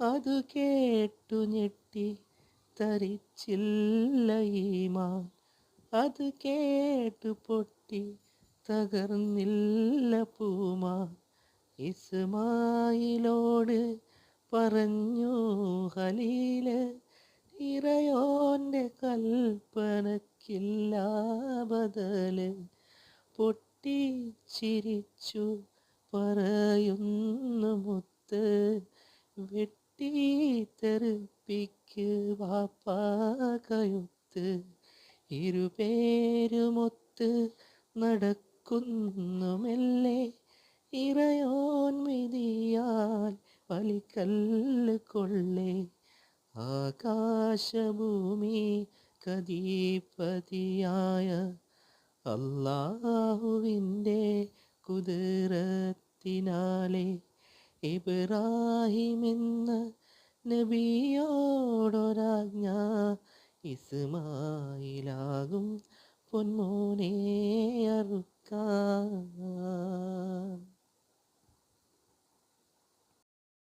അതു കേട്ടു ഞെട്ടി തരിച്ചില്ല ഈമാൻ അത് കേട്ടു പൊട്ടി തകർന്നില്ല പൂമാൻ. ഇസ്മായിലോട് പറഞ്ഞു ഹലീൽ ഇറയോന്റെ കൽപ്പനക്കില്ല ബദൽ. പൊട്ടിച്ചിരിച്ചു പറയുന്നു മുത്ത് വെട്ടി തെറിപ്പിക്ക് വാപ്പാ കയുത്ത് ഇരുപേരുമൊത്ത് നടക്കുന്നു മെല്ലെ ഇറയോൻ മിതിയാൽ വലിക്കല്ല് കൊള്ളേ. ആകാശഭൂമി കദീപതിയായ അല്ലാഹുവിന്റെ കുതിരത്തിനാലെ. ഇബ്രാഹിമെന്ന നബിയോടൊരാജ്ഞ ഇസ്മായിലാകും പൊന്മോനെ അറുക്കാൻ.